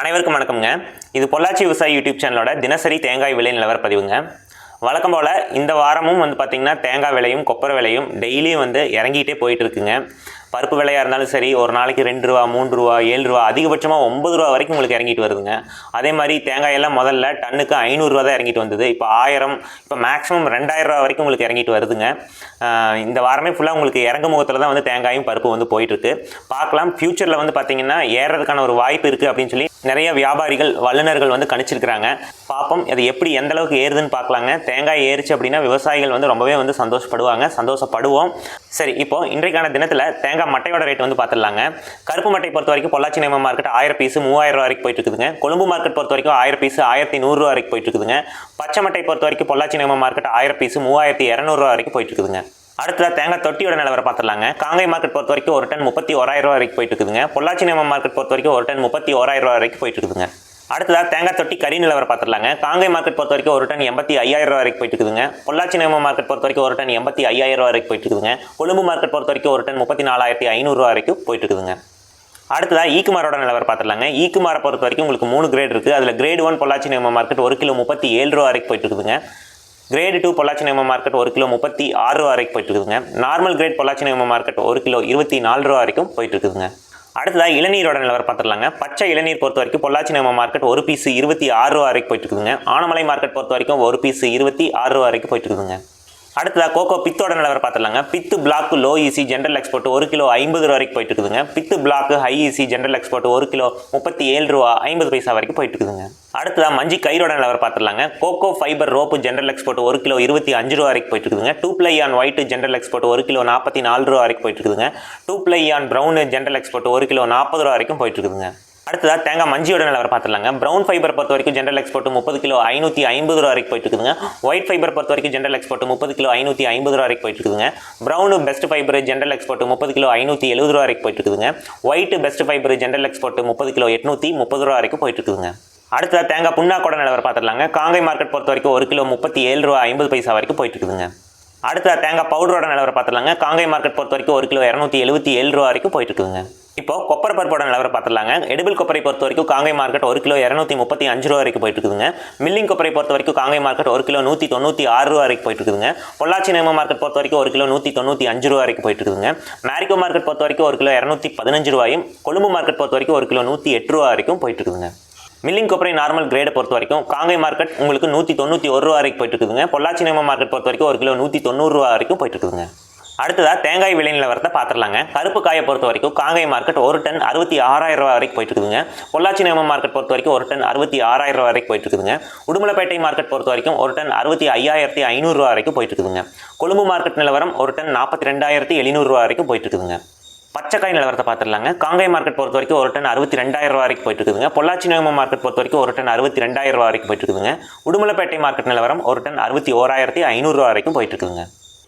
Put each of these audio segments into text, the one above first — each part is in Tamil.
அனைவருக்கும் வணக்கம்ங்க. இது பொள்ளாச்சி விவசாயி யூடியூப் சேனலோட தினசரி தேங்காய் விலை நிலவர பதிவுங்க. வழக்கம் போல் இந்த வாரமும் வந்து பார்த்திங்கன்னா தேங்காய் விலையும் கொப்பரை விலையும் டெய்லியும் வந்து இறங்கிட்டே போயிட்டு இருக்குங்க. பருப்பு விலையாக இருந்தாலும் சரி ஒரு நாளைக்கு ரெண்டு ரூபா மூன்று ரூபா ஏழு ரூபா அதிகபட்சமாக ஒன்பது ரூபா வரைக்கும் உங்களுக்கு இறங்கிட்டு வருதுங்க. அதே மாதிரி தேங்காயெல்லாம் முதல்ல டன்னுக்கு ஐநூறுரூவா தான் இறங்கிட்டு வந்தது. இப்போ ஆயிரம் இப்போ மேக்ஸிமம் ரெண்டாயிரம் ரூபா வரைக்கும் உங்களுக்கு இறங்கிட்டு வருதுங்க. இந்த வாரமே ஃபுல்லாக உங்களுக்கு இறங்கு முகத்தில் தான் வந்து தேங்காயும் பருப்பு வந்து போயிட்டுருக்கு. பார்க்கலாம். ஃப்யூச்சரில் வந்து பார்த்திங்கன்னா ஏறுறதுக்கான ஒரு வாய்ப்பு இருக்குது அப்படின்னு சொல்லி நிறைய வியாபாரிகள் வல்லுநர்கள் வந்து கணிச்சிருக்கிறாங்க. பார்ப்போம் அது எப்படி எந்த அளவுக்கு ஏறுதுன்னு பார்க்கலாங்க. தேங்காய் ஏறிச்சு அப்படின்னா விவசாயிகள் வந்து ரொம்பவே வந்து சந்தோஷப்படுவாங்க. சந்தோஷப்படுவோம். சரி இப்போ இன்றைக்கான தினத்தில் தேங்காய் மட்டையோட ரேட் வந்து பார்த்துடலாங்க கருப்பு மட்டை பொறுத்த வரைக்கும் பொள்ளாச்சி நேம மார்க்கெட் ஆயிரம் பீஸ் மூவாயிரம் ரூபா வரைக்கும் போயிட்டு இருக்குதுங்க. கொழும்பு மார்க்கெட் பொறுத்த வரைக்கும் ஆயிரம் பீஸ் ஆயிரத்தி நூறுரூவா வரைக்கும் போயிட்டு இருக்குதுங்க. பச்சை மட்டை பொறுத்த வரைக்கும் பொள்ளாச்சி நேம மார்க்கெட் ஆயிரம் பீஸ் மூவாயிரத்தி இரநூறுவா வரைக்கும் போயிட்டு இருக்குதுங்க. அடுத்ததா தேங்காய் தொட்டியோட நிலவரம் பார்த்துலாங்க காங்கை மார்க்கெட் பொறுத்த வரைக்கும் ஒரு டன் முப்பத்தி ஓராயிரம் ரூபா வரைக்கும் போயிட்டு இருக்குதுங்க. பொள்ளாச்சி நேம மார்க்கெட் பொறுத்த வரைக்கும் ஒரு டன் முப்பத்தி ஓராயிரம் ரூபா வரைக்கும் போயிட்டு இருக்குதுங்க. அடுத்ததாக தேங்காய் தொட்டி கறி நிலவரம் பார்த்துடலாங்க. காங்கை மார்க்கெட் பொறுத்த வரைக்கும் ஒரு டன் எண்பத்தி ஐயாயிரம் ரூபா வரைக்கும் போயிட்டு இருக்குதுங்க பொள்ளாச்சி நேம மார்க்கெட் பொறுத்த வரைக்கும் ஒரு டன் எண்பத்தி ஐயாயிரம் ரூபா வரைக்கும் போயிட்டு இருக்குதுங்க கொழும்பு மார்க்கெட் பொறுத்த வரைக்கும் ஒரு டன் முப்பத்தி நாலாயிரத்தி ஐநூறுரூவா வரைக்கும் போயிட்டு இருக்குதுங்க அடுத்ததாக ஈக்குமாரோட நிலவரம் பார்த்துடலாங்க. ஈக்குமாரை பொறுத்த வரைக்கும் உங்களுக்கு மூணு கிரேட் இருக்குது அதில் கிரேட் ஒன் பொள்ளாச்சி நேம மார்க்கெட் ஒரு கிலோ முப்பத்தி ஏழு ரூபா வரைக்கும் போயிட்டு இருக்குதுங்க கிரேட் டூ பொள்ளாச்சி நேம மார்க்கெட் ஒரு கிலோ முப்பத்தி ஆறு ரூபா வரைக்கும் போயிட்டு இருக்குதுங்க நார்மல் கிரேட் பொள்ளாச்சி நேம மார்க்கெட் ஒரு கிலோ இருபத்தி நாலு ரூபா வரைக்கும் போயிட்டு இருக்குதுங்க அடுத்ததாக இளநீரோட நிலவரம் பார்த்துடலாங்க. பச்சை இளநீர் பொறுத்த வரைக்கும் பொள்ளாச்சி நம்ம மார்க்கெட் ஒரு பீஸ் இருபத்தி ஆறு ரூபா வரைக்கும் போயிட்டு இருக்குதுங்க. ஆனமலை மார்க்கெட் பொறுத்த வரைக்கும் ஒரு பீஸ் இருபத்தி ஆறு ரூபா வரைக்கும் போயிட்டு இருக்குதுங்க. அடுத்ததாக கோகோ பித்தோட நிலவரம் பார்த்துலாங்க pith block low EC general export ஒரு கிலோ ஐம்பது ரூபா வரைக்கும் போயிட்டு இருக்குதுங்க pith block high EC general export ஒரு கிலோ முப்பத்தி ஏழு ரூபா ஐம்பது பைசா வரைக்கும் போயிட்டு இருக்குதுங்க அடுத்ததாக மஞ்சி கயிறோட நிலவரம் பார்த்துலாங்க coco fibre rope general export ஒரு கிலோ இருபத்தி அஞ்சு ரூபா வரைக்கும் போயிட்டு இருக்குதுங்க two ply on white general export ஒரு கிலோ நாற்பத்தி நாலு ரூபா வரைக்கும் போயிட்டு இருக்குதுங்க two ply on brown general export ஒரு கிலோ நாற்பது ரூபா வரைக்கும் போயிட்டு இருக்குதுங்க அடுத்ததாக தேங்காய் மஞ்சியோட நிலவரம் பார்த்துலாங்க ப்ரௌன் ஃபைபர் பொறுத்த வரைக்கும் ஜென்ரல் எக்ஸ்போர்ட் முப்பது கிலோ ஐநூற்றி ஐம்பது ரூபா வரைக்கும் போயிட்டு இருக்குதுங்க. ஒயிட் ஃபைபர் பொறுத்த வரைக்கும் ஜென்ரல் எக்ஸ்போர்ட் முப்பது கிலோ ஐநூற்றி ஐம்பது ரூபா வரைக்கும் போயிட்டு இருக்குதுங்க. Brown best fibre general export முப்பது கிலோ ஐநூற்றி எழுபது ரூபா வரைக்கும் போயிட்டு இருக்குதுங்க. White best fibre general export முப்பது கிலோ எட்நூற்றி முப்பது ரூபா வரைக்கும் போயிட்டு இருக்குதுங்க. அடுத்ததாக தேங்காய் புண்ணாக்கோட நிலவரம் பார்த்துடலாங்க. காங்கை மார்க்கெட் பொறுத்த வரைக்கும் ஒரு கிலோ முப்பத்தி ஏழு ரூபா ஐம்பது பைசா வரைக்கும் போயிட்டு இருக்குதுங்க. அடுத்த தேங்காய் பவுடரோட நிலவரம் பார்த்துடலாங்க. காங்கை மார்க்கெட் பொறுத்த வரைக்கும் ஒரு கிலோ இரநூத்தி எழுபத்தி ஏழு ரூபா வரைக்கும் போயிட்டு இருக்குதுங்க. இப்போ கொப்பரை பருப்போட நிலவரம் பார்த்துடலாங்க. எடிபிள் கொப்பரை பொறுத்த வரைக்கும் காங்கை மார்க்கெட் ஒரு கிலோ இரநூத்தி முப்பத்தி அஞ்சு ரூபா வரைக்கும் போயிட்டு இருக்குதுங்க. மில்லிங் கொப்பரை பொறுத்த வரைக்கும் காங்கை மார்க்கெட் ஒரு கிலோ நூற்றி தொண்ணூற்றி ஆறு ரூபா வரைக்கும் போயிட்டு இருக்குதுங்க. பொள்ளாச்சி நேம மார்க்கெட் பொறுத்த வரைக்கும் ஒரு கிலோ நூற்றி தொண்ணூற்றி அஞ்சு ரூபா வரைக்கும் போயிட்டு இருக்குதுங்க. மேரிகோ மார்க்கெட் பொறுத்த வரைக்கும் ஒரு கிலோ இரநூத்தி பதினஞ்சு ரூபாயும் கொழும்பு மார்க்கெட் பொறுத்த வரைக்கும் ஒரு கிலோ நூற்றி எட்டு ரூபா வரைக்கும் போயிட்டு இருக்குதுங்க. மில்லிங் கொப்பரை நார்மல் கிரேடை பொறுத்த வரைக்கும் காங்கை மார்க்கெட் உங்களுக்கு நூற்றி தொண்ணூற்றி ஒரு ரூபா வரைக்கும் போயிட்டு இருக்குதுங்க. பொள்ளாச்சி நேம மார்க்கெட் பொறுத்த வரைக்கும் ஒரு கிலோ நூற்றி தொண்ணூறு ரூபா வரைக்கும் போயிட்டு இருக்குதுங்க. அடுத்ததாக தேங்காய் விலை நிலவரத்தை பார்த்துடலாங்க. கருப்பு காயை பொறுத்த வரைக்கும் காங்கை மார்க்கெட் ஒரு டன் அறுபத்தி ஆறாயிரம் ரூபா வரைக்கும் போயிட்டு இருக்குதுங்க பொள்ளாச்சி நேம மார்க்கெட் பொறுத்த வரைக்கும் ஒரு டன் அறுபத்தி ஆறாயிரம் ரூபா வரைக்கும் போயிட்டு இருக்குதுங்க உடுமலைப்பேட்டை மார்க்கெட் பொறுத்த வரைக்கும் ஒரு டன் அறுபத்தி ஐயாயிரத்தி ஐநூறுரூவா வரைக்கும் போயிட்டு இருக்குதுங்க கொழும்பு மார்க்கெட் நிலவரம் ஒரு டன் நாற்பத்தி ரெண்டாயிரத்தி எழுநூறுவா வரைக்கும் போயிட்டு இருக்குதுங்க பச்சைக்காய் நிலவரத்தை பார்த்துடலாங்க. காங்கை மார்க்கெட் பொறுத்த வரைக்கும் ஒரு டன் அறுபத்தி ரெண்டாயிரம் ரூபா வரைக்கும் போயிட்டு இருக்குதுங்க பொள்ளாச்சி நேம மார்க்கெட் பொறுத்த வரைக்கும் ஒரு டன் அறுபத்தி ரெண்டாயிரம் ரூபா வரைக்கும் போயிட்டு இருக்குதுங்க உடுமலைப்பேட்டை மார்க்கெட் நிலவரம் ஒரு டன் அறுபத்தி ஓராயிரத்தி ஐநூறுரூவா வரைக்கும் போயிட்டு இருக்குதுங்க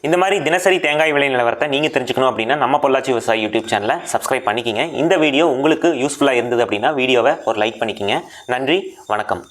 இந்த மாதிரி தினசரி தேங்காய் விலை நிலவரத்தை நீங்கள் தெரிஞ்சுக்கணும் அப்படின்னா நம்ம பொள்ளாச்சி விவசாயி யூடியூப் சேனலை சப்ஸ்கிரைப் பண்ணிக்கிங்க. இந்த வீடியோ உங்களுக்கு யூஸ்ஃபுல்லாக இருந்தது அப்படின்னா வீடியோவை ஒரு லைக் பண்ணிக்கிங்க. நன்றி வணக்கம்.